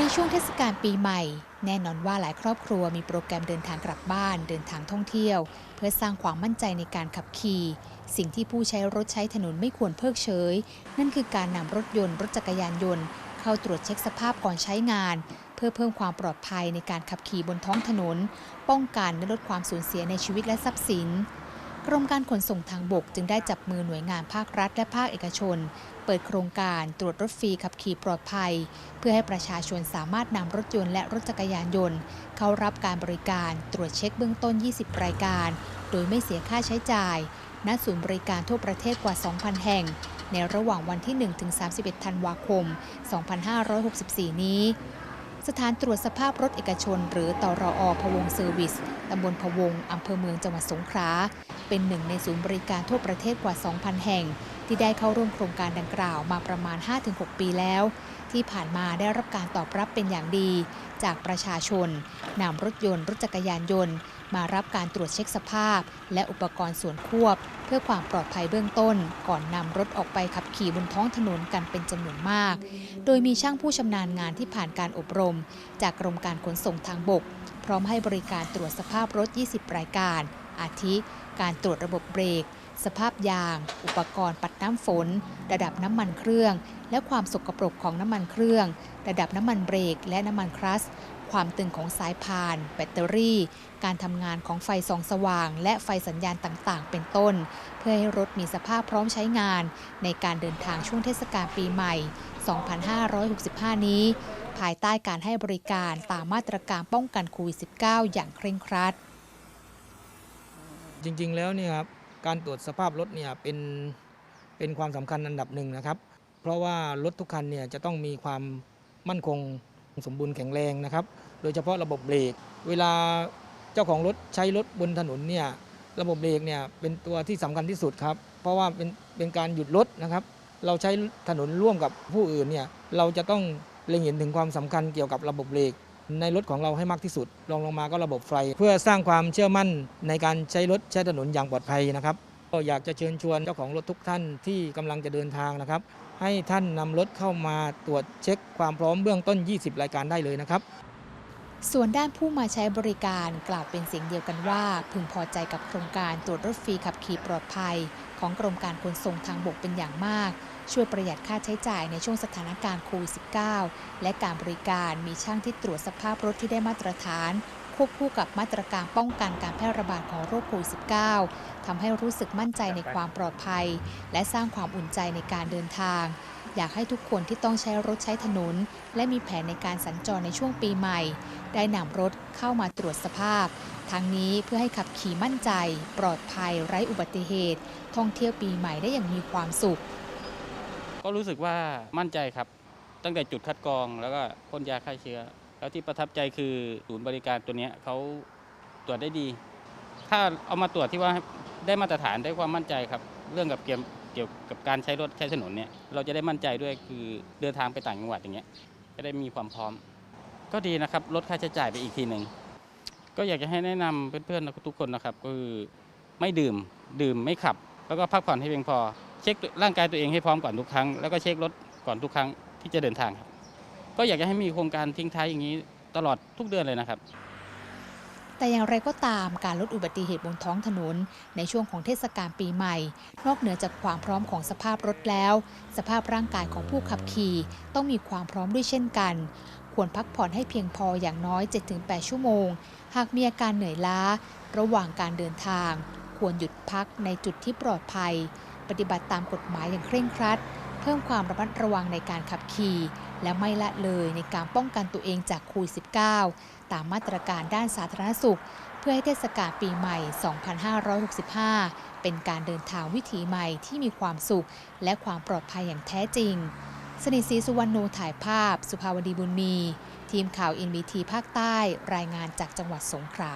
ในช่วงเทศกาลปีใหม่ แน่นอนว่าหลายครอบครัวมีโปรแกรมเดินทางกลับบ้าน เดินทางท่องเที่ยว เพื่อสร้างความมั่นใจในการขับขี่ สิ่งที่ผู้ใช้รถใช้ถนนไม่ควรเพิกเฉย นั่นคือการนำรถยนต์รถจักรยานยนต์ เข้าตรวจเช็คสภาพก่อนใช้งาน เพื่อเพิ่มความปลอดภัยในการขับขี่บนท้องถนน ป้องกันและลดความสูญเสียในชีวิตและทรัพย์สิน กรมการขนส่งทางบกจึงได้จับมือหน่วยงานภาครัฐและภาคเอกชน เปิดโครงการตรวจรถฟรีขับขี่ปลอดภัย เพื่อให้ประชาชนสามารถนำรถยนต์และรถจักรยานยนต์ เข้ารับการบริการตรวจเช็คเบื้องต้น 20 รายการ โดยไม่เสียค่าใช้จ่าย ณ ศูนย์บริการทั่วประเทศกว่า 2,000 แห่ง ในระหว่างวันที่ 1-31 ธันวาคม 2564 นี้ สถานตรวจสภาพรถเอกชน หรือตรอพวงเซอร์วิส ตำบลพวง อำเภอเมืองจังหวัดสงขลา เป็นหนึ่งในศูนย์บริการทั่วประเทศกว่า 2,000 แห่ง ที่ได้เข้าร่วมโครงการดังกล่าวมาประมาณ 5-6 ปีแล้ว ที่ผ่านมาได้รับการตอบรับเป็นอย่างดี จากประชาชนนำรถยนต์รถจักรยานยนต์ มารับการตรวจเช็คสภาพ และอุปกรณ์ส่วนควบ เพื่อความปลอดภัยเบื้องต้น ก่อนนำรถออกไปขับขี่บนท้องถนนกันเป็นจำนวนมาก โดยมีช่างผู้ชำนาญงานที่ผ่านการอบรม จากกรมการขนส่งทางบก พร้อมให้บริการตรวจสภาพรถ 20 รายการ อาทิ การตรวจระบบเบรก สภาพยาง อุปกรณ์ปัดน้ำฝน ระดับน้ำมันเครื่อง และความสกปรกของน้ำมันเครื่อง ระดับน้ำมันเบรก และน้ำมันคลัสความตึงของสายพาน แบตเตอรี่ การทำงานของไฟส่องสว่าง และไฟสัญญาณต่างๆ เป็นต้น เพื่อให้รถมีสภาพพร้อมใช้งาน ในการเดินทางช่วงเทศกาลปีใหม่ 2565 นี้ ภายใต้การให้บริการตามมาตรการป้องกันโควิด -19 อย่างเคร่งครัด จริงๆ แล้วเนี่ยครับ การตรวจสภาพรถเนี่ยเป็นเป็นความสำคัญอันดับหนึ่งนะครับ เพราะว่ารถทุกคันเนี่ยจะต้องมีความมั่นคงสมบูรณ์แข็งแรงนะครับ โดยเฉพาะระบบเบรก เวลาเจ้าของรถใช้รถบนถนนเนี่ยระบบเบรกเนี่ยเป็นตัวที่สำคัญที่สุดครับ เพราะว่าเป็นเป็นการหยุดรถนะครับ เราใช้ถนนร่วมกับผู้อื่นเนี่ยเราจะต้องเล็งเห็นถึงความสำคัญเกี่ยวกับระบบเบรก ในรถของเราให้มากที่สุดรองลงมาก็ระบบไฟ เพื่อสร้างความเชื่อมั่นในการใช้รถใช้ถนนอย่างปลอดภัยนะครับก็อยากจะเชิญชวนเจ้าของรถทุกท่านที่กำลังจะเดินทางนะครับ ให้ท่านนำรถเข้ามาตรวจเช็คความพร้อมเบื้องต้น 20 รายการได้เลยนะครับ ส่วนด้านผู้มาใช้บริการกล่าวเป็นเสียงเดียวกันว่า พึงพอใจกับโครงการตรวจรถฟรีขับขี่ปลอดภัย ของกรมการขนส่งทางบกเป็นอย่างมาก ช่วยประหยัดค่าใช้จ่ายในช่วงสถานการณ์โควิด -19 และการบริการมีช่างที่ตรวจสภาพรถที่ได้มาตรฐาน ควบคู่กับมาตรการป้องกันการแพร่ระบาดของโรคโควิด -19 ทำให้รู้สึกมั่นใจในความปลอดภัย และสร้างความอุ่นใจในการเดินทาง อยากให้ทุกคนที่ต้องใช้รถใช้ถนน และมีแผนในการสัญจรในช่วงปีใหม่ ได้นำรถเข้ามาตรวจสภาพทั้งนี้เพื่อให้ขับขี่มั่นใจ ปลอดภัยไร้อุบัติเหตุ ท่องเที่ยวปีใหม่ได้อย่างมีความสุข ก็รู้สึกว่ามั่นใจครับ ตั้งแต่จุดคัดกรองแล้วก็พ่นยาฆ่าเชื้อ แล้วที่ประทับใจคือศูนย์บริการตัวนี้เขาตรวจได้ดี ถ้าเอามาตรวจที่ว่าได้มาตรฐานได้ความมั่นใจครับ เรื่องกับเกี่ยวเกี่ยวกับการใช้รถใช้ถนนเนี่ยเราจะได้มั่นใจด้วยคือเดินทางไปต่างจังหวัดอย่างเงี้ยจะได้มีความพร้อม ก็ดีนะครับลดค่าใช้จ่ายไปอีกทีหนึ่งก็อยากจะให้แนะนำเพื่อนๆทุกคนนะครับ ก็คือไม่ดื่มดื่มไม่ขับ แล้วก็พักผ่อนให้เพียงพอ ช็คร่างกายตัวเองให้พร้อมก่อนทุกครั้ง แล้วก็เช็ครถก่อนทุกครั้งที่จะเดินทางครับ ก็อยากจะให้มีโครงการทิ้งท้ายอย่างนี้ตลอดทุกเดือนเลยนะครับ แต่อย่างไรก็ตามการลดอุบัติเหตุบนท้องถนน ในช่วงของเทศกาลปีใหม่ นอกเหนือจากความพร้อมของสภาพรถแล้ว สภาพร่างกายของผู้ขับขี่ ต้องมีความพร้อมด้วยเช่นกัน ควรพักผ่อนให้เพียงพออย่างน้อย 7-8 ชั่วโมง หากมีอาการเหนื่อยล้า ระหว่างการเดินทาง ควรหยุดพักในจุดที่ปลอดภัย ปฏิบัติตามกฎหมายอย่างเคร่งครัด เพิ่มความระมัดระวังในการขับขี่ และไม่ละเลยในการป้องกันตัวเองจากโควิด -19 ตามมาตรการด้านสาธารณสุข เพื่อให้เทศกาลปีใหม่ 2565 เป็นการเดินทางวิถีใหม่ที่มีความสุข และความปลอดภัยอย่างแท้จริง สนิทศรีสุวรรณโนถ่ายภาพ สุภาวดีบุญมี ทีมข่าว NBT ภาคใต้รายงานจากจังหวัดสงขลา